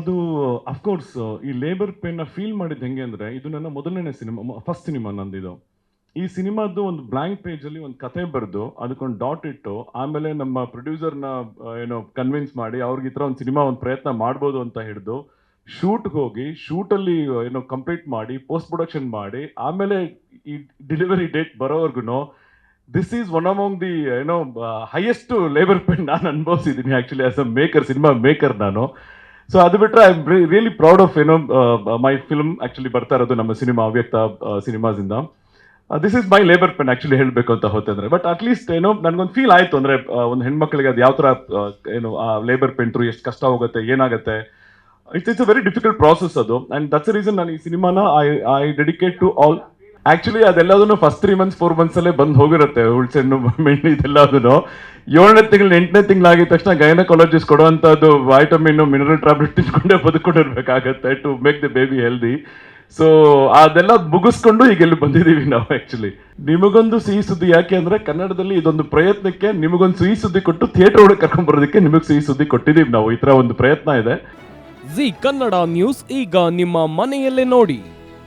ಅದು ಅಫ್ಕೋರ್ಸ್ ಈ labour ಪೇನ್ನ feel ಮಾಡಿದ್ದು ಹೆಂಗೆ ಅಂದರೆ, ಇದು ನನ್ನ ಮೊದಲನೇ ಸಿನಿಮಾ ಫಸ್ಟ್ ಸಿನಿಮಾ ನಂದಿದು. ಈ ಸಿನಿಮಾದ್ದು ಒಂದು ಬ್ಲ್ಯಾಂಕ್ ಪೇಜಲ್ಲಿ ಒಂದು ಕತೆ ಬರೆದು, ಅದಕ್ಕೊಂದು ಡಾಟ್ ಇಟ್ಟು, ಆಮೇಲೆ ನಮ್ಮ ಪ್ರೊಡ್ಯೂಸರ್ನ ಏನೋ ಕನ್ವಿನ್ಸ್ ಮಾಡಿ, ಅವ್ರಿಗೆ ಈ ಥರ ಒಂದು ಸಿನಿಮಾ ಒಂದು ಪ್ರಯತ್ನ ಮಾಡ್ಬೋದು ಅಂತ ಹಿಡಿದು ಶೂಟ್ಗೆ ಹೋಗಿ ಶೂಟಲ್ಲಿ ಏನೋ ಕಂಪ್ಲೀಟ್ ಮಾಡಿ ಪೋಸ್ಟ್ ಪ್ರೊಡಕ್ಷನ್ ಮಾಡಿ, ಆಮೇಲೆ ಈ ಡೆಲಿವರಿ ಡೇಟ್ ಬರೋವರೆಗೂ this is one among the ಏನೋ ಹೈಯೆಸ್ಟ್ ಲೇಬರ್ ಪೇನ್ ನಾನು ಅನುಭವಿಸಿದ್ದೀನಿ actually as a maker cinema maker ನಾನು. ಸೊ ಅದು ಬಿಟ್ಟರೆ ಐ ರಿಯಲಿ ಪ್ರೌಡ್ ಆಫ್ ಏನೋ ಮೈ ಫಿಲ್ಮ್ ಆಕ್ಚುಲಿ ಬರ್ತಾ ಇರೋದು ನಮ್ಮ cinema Avyakta ಸಿನಿಮಾಸಿಂದ this is my labour pain actually ಹೇಳಬೇಕು ಅಂತ ಹೋತಂದ್ರೆ ಬಟ್ ಅಟ್ಲೀಸ್ಟ್ ಏನೋ ನನಗೊಂದು ಫೀಲ್ ಆಯಿತು ಅಂದ್ರೆ ಒಂದು ಹೆಣ್ಮಕ್ಳಿಗೆ ಅದು ಯಾವ ಥರ ಏನು ಆ ಲೇಬರ್ ಪೆನ್ ಥ್ರೂ ಎಷ್ಟು ಕಷ್ಟ ಹೋಗುತ್ತೆ, ಏನಾಗುತ್ತೆ. It's it's a very difficult process ಅದು. ಅಂಡ್ ದಟ್ಸ್ ರೀಸನ್ ನಾನು ಈ ಸಿನಿಮಾನ I I dedicate to all actually ಅದೆಲ್ಲದನ್ನು first three months four months ಅಲ್ಲೇ ಬಂದು ಹೋಗಿರುತ್ತೆ. ಹುಳ್ಸೆಣ್ಣು ಮೆಣ್ಣು ಇದೆಲ್ಲದನ್ನು. ಏಳನೇ ತಿಂಗಳು, ಎಂಟನೇ ತಿಂಗಳಾಗಿದ ತಕ್ಷಣ ಗೈನಕಾಲಜಿಸ್ ಕೊಡುವಂಥದ್ದು ವೈಟಮಿನ್ ಮಿನರಲ್ ಟ್ಯಾಬ್ಲೆಟ್ ತಿನ್ಕೊಂಡೇ ಬದುಕೊಂಡಿರ್ಬೇಕಾಗತ್ತೆ to make the baby healthy so ಅದೆಲ್ಲ ಮುಗಿಸ್ಕೊಂಡು ಈಗ ಇಲ್ಲಿ ಬಂದಿದ್ದೀವಿ ನಾವು ಆಕ್ಚುಲಿ ನಿಮಗೊಂದು ಸಿಹಿ ಸುದ್ದಿ ಯಾಕೆ ಅಂದರೆ ಕನ್ನಡದಲ್ಲಿ ಇದೊಂದು ಪ್ರಯತ್ನಕ್ಕೆ ನಿಮಗೊಂದು ಸಿಹಿ ಸುದ್ದಿ ಕೊಟ್ಟು ಥಿಯೇಟರ್ ಒಳಗೆ ಕರ್ಕೊಂಡ್ ಬರೋದಕ್ಕೆ ನಿಮಗೆ ಸಿಹಿ ಸುದ್ದಿ ಕೊಟ್ಟಿದ್ದೀವಿ ನಾವು. ಈ ಥರ ಒಂದು ಪ್ರಯತ್ನ ಇದೆ. ಜಿ ಕನ್ನಡ ನ್ಯೂಸ್ ಈಗ ನಿಮ್ಮ ಮನೆಯಲ್ಲೇ ನೋಡಿ.